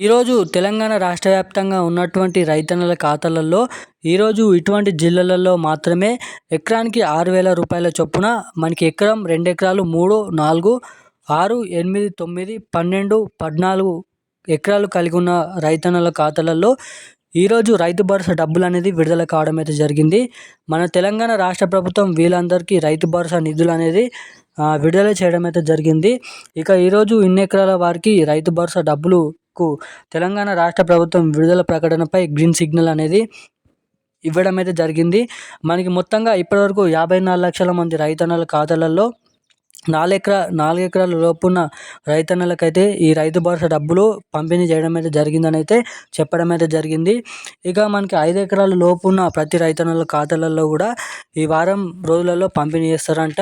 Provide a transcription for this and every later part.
ఈరోజు తెలంగాణ రాష్ట్ర వ్యాప్తంగా ఉన్నటువంటి రైతన్నల ఖాతాలలో ఈరోజు ఇటువంటి జిల్లాలలో మాత్రమే ఎకరానికి ఆరు వేల రూపాయల చొప్పున మనకి ఎకరం రెండు ఎకరాలు మూడు నాలుగు ఆరు ఎనిమిది తొమ్మిది పన్నెండు పద్నాలుగు ఎకరాలు కలిగి ఉన్న రైతన్నల ఖాతాలలో ఈరోజు రైతు భరోసా డబ్బులు అనేది విడుదల కావడం అయితే జరిగింది. మన తెలంగాణ రాష్ట్ర ప్రభుత్వం వీళ్ళందరికీ రైతు భరోసా నిధులు అనేది విడుదల చేయడం అయితే జరిగింది. ఇక ఈరోజు ఇన్ని ఎకరాల వారికి రైతు భరోసా డబ్బులు కు తెలంగాణ రాష్ట్ర ప్రభుత్వం విడుదల ప్రకటనపై గ్రీన్ సిగ్నల్ అనేది ఇవ్వడం అయితే జరిగింది. మనకి మొత్తంగా ఇప్పటివరకు యాభై నాలుగు లక్షల మంది రైతన్నల ఖాతాలలో నాలుగెకరా నాలుగెకరాల లోపున్న రైతన్నలకైతే ఈ రైతు భరోసా డబ్బులు పంపిణీ చేయడం అయితే జరిగిందని అయితే చెప్పడం అయితే జరిగింది. ఇక మనకి ఐదు ఎకరాల లోపున్న ప్రతి రైతన్నల ఖాతాలలో కూడా ఈ వారం రోజులలో పంపిణీ చేస్తారంట.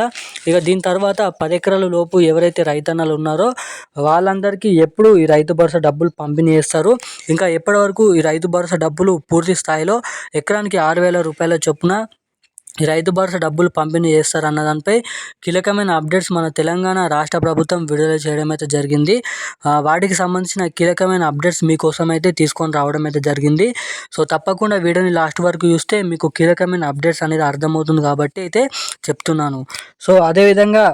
ఇక దీని తర్వాత పది ఎకరాల లోపు ఎవరైతే రైతన్నలు ఉన్నారో వాళ్ళందరికీ ఎప్పుడు ఈ రైతు భరోసా డబ్బులు పంపిణీ చేస్తారు. ఇంకా ఎప్పటి వరకు ఈ రైతు భరోసా డబ్బులు పూర్తి స్థాయిలో? ఎకరానికి ఆరు వేల రూపాయల చొప్పున రైతు భరోసా డబ్బులు పంపిణీ చేస్తారన్న దానిపై కీలకమైన అప్డేట్స్ మన తెలంగాణ రాష్ట్ర ప్రభుత్వం విడుదల చేయడం అయితే జరిగింది. వాటికి సంబంధించిన కీలకమైన అప్డేట్స్ మీకోసం అయితే తీసుకొని రావడం అయితే జరిగింది. సో తప్పకుండా వీడియోని లాస్ట్ వరకు చూస్తే మీకు కీలకమైన అప్డేట్స్ అనేది అర్థమవుతుంది కాబట్టి అయితే చెప్తున్నాను. సో అదేవిధంగా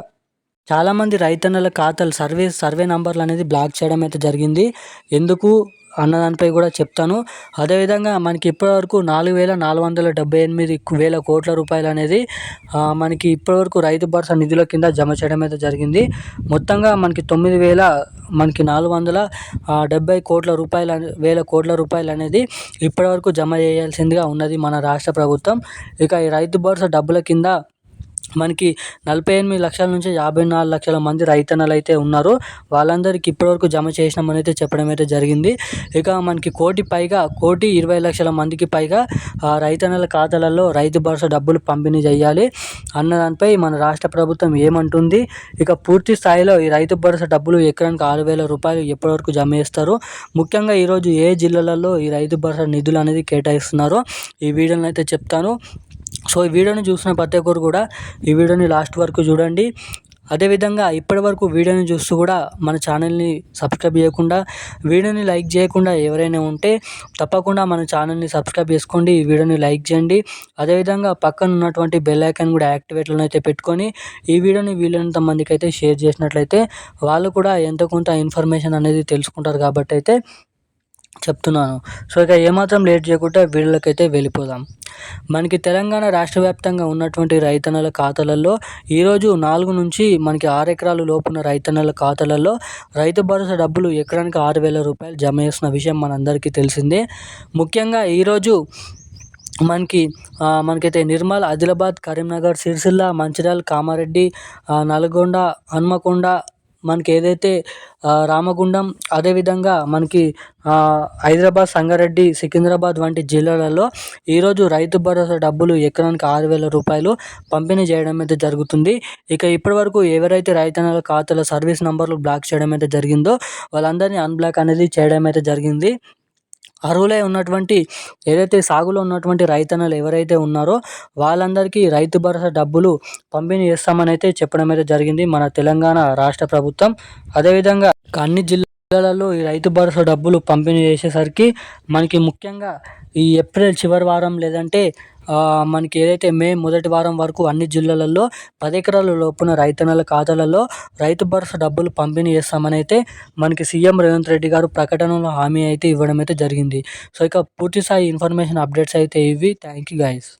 చాలామంది రైతన్నల ఖాతాలు సర్వే సర్వే నంబర్లు అనేది బ్లాక్ చేయడం అయితే జరిగింది. ఎందుకు? అన్న దానిపై కూడా చెప్తాను. అదేవిధంగా మనకి ఇప్పటివరకు నాలుగు వేల నాలుగు వందల డెబ్బై ఎనిమిది వేల కోట్ల రూపాయలు అనేది మనకి ఇప్పటివరకు రైతు భరోసా నిధుల కింద జమ చేయడం అయితే జరిగింది. మొత్తంగా మనకి తొమ్మిది వేల మనకి నాలుగు వందల డెబ్బై కోట్ల రూపాయలు వేల కోట్ల రూపాయలు అనేది ఇప్పటివరకు జమ చేయాల్సిందిగా ఉన్నది మన రాష్ట్ర ప్రభుత్వం. ఇక ఈ రైతు భరోసా డబ్బుల కింద మనకి నలభై ఎనిమిది లక్షల నుంచి యాభై నాలుగు లక్షల మంది రైతన్నలు అయితే ఉన్నారు వాళ్ళందరికీ ఇప్పటివరకు జమ చేసినామని అయితే చెప్పడం అయితే జరిగింది. ఇక మనకి కోటి పైగా కోటి ఇరవై లక్షల మందికి పైగా రైతన్నల ఖాతాలలో రైతు భరోసా డబ్బులు పంపిణీ చేయాలి అన్న దానిపై మన రాష్ట్ర ప్రభుత్వం ఏమంటుంది? ఇక పూర్తి స్థాయిలో ఈ రైతు భరోసా డబ్బులు ఎకరానికి ఆరు వేల రూపాయలు ఎప్పటివరకు జమ చేస్తారు ముఖ్యంగా ఈరోజు ఏ జిల్లాలలో ఈ రైతు భరోసా నిధులు అనేది కేటాయిస్తున్నారో ఈ వీడియోని అయితే చెప్తాను. సో ఈ వీడియోని చూసిన ప్రతి ఒక్కరు కూడా ఈ వీడియోని లాస్ట్ వరకు చూడండి. అదేవిధంగా ఇప్పటివరకు వీడియోని చూస్తూ కూడా మన ఛానల్ని సబ్స్క్రైబ్ చేయకుండా వీడియోని లైక్ చేయకుండా ఎవరైనా ఉంటే తప్పకుండా మన ఛానల్ని సబ్స్క్రైబ్ చేసుకోండి ఈ వీడియోని లైక్ చేయండి. అదేవిధంగా పక్కన ఉన్నటువంటి బెల్ ఐకాన్ కూడా యాక్టివేట్లను అయితే పెట్టుకొని ఈ వీడియోని వీలైనంత మందికి అయితే షేర్ చేసినట్లయితే వాళ్ళు కూడా ఎంతో కొంత ఇన్ఫర్మేషన్ అనేది తెలుసుకుంటారు కాబట్టి అయితే చెప్తున్నాను. సో ఇక ఏమాత్రం లేట్ చేయకుండా వీడియోలకైతే వెళ్ళిపోదాం. మనకి తెలంగాణ రాష్ట్ర వ్యాప్తంగా ఉన్నటువంటి రైతన్నల ఖాతాలలో ఈరోజు నాలుగు నుంచి మనకి ఆరు ఎకరాలు లోపున్న రైతన్నల ఖాతాలలో రైతు భరోసా డబ్బులు ఎకరానికి ఆరు వేల రూపాయలు జమ చేస్తున్న విషయం మనందరికీ తెలిసిందే. ముఖ్యంగా ఈరోజు మనకి మనకైతే నిర్మల్ ఆదిలాబాద్ కరీంనగర్ సిరిసిల్ల మంచిర్యాల కామారెడ్డి నల్గొండ హన్మకొండ మనకి ఏదైతే రామగుండం అదేవిధంగా మనకి హైదరాబాద్ సంగారెడ్డి సికింద్రాబాద్ వంటి జిల్లాలలో ఈరోజు రైతు భరోసా డబ్బులు ఎకరానికి ఆరు వేల రూపాయలు పంపిణీ చేయడం అయితే జరుగుతుంది. ఇక ఇప్పటివరకు ఎవరైతే రైతన్నల ఖాతాల సర్వీస్ నెంబర్లు బ్లాక్ చేయడం అయితే జరిగిందో వాళ్ళందరినీ అన్బ్లాక్ అనేది చేయడం అయితే జరిగింది. అర్హులై ఉన్నటువంటి ఏదైతే సాగులో ఉన్నటువంటి రైతన్నలు ఎవరైతే ఉన్నారో వాళ్ళందరికీ రైతు భరోసా డబ్బులు పంపిణీ చేస్తామని అయితే చెప్పడం అయితే జరిగింది మన తెలంగాణ రాష్ట్ర ప్రభుత్వం. అదేవిధంగా అన్ని జిల్లా జిల్లాలలో ఈ రైతు భరోసా డబ్బులు పంపిణీ చేసేసరికి మనకి ముఖ్యంగా ఈ ఏప్రిల్ చివరి వారం లేదంటే మనకి ఏదైతే మే మొదటి వారం వరకు అన్ని జిల్లాలలో పది ఎకరాల లోపున రైతన్నల ఖాతాలలో రైతు భరోసా డబ్బులు పంపిణీ చేస్తామని అయితే మనకి సీఎం రేవంత్ రెడ్డి గారు ప్రకటనలో హామీ అయితే ఇవ్వడం అయితే జరిగింది. సో ఇక పూర్తి స్థాయి ఇన్ఫర్మేషన్ అప్డేట్స్ అయితే ఇవి. Thank you guys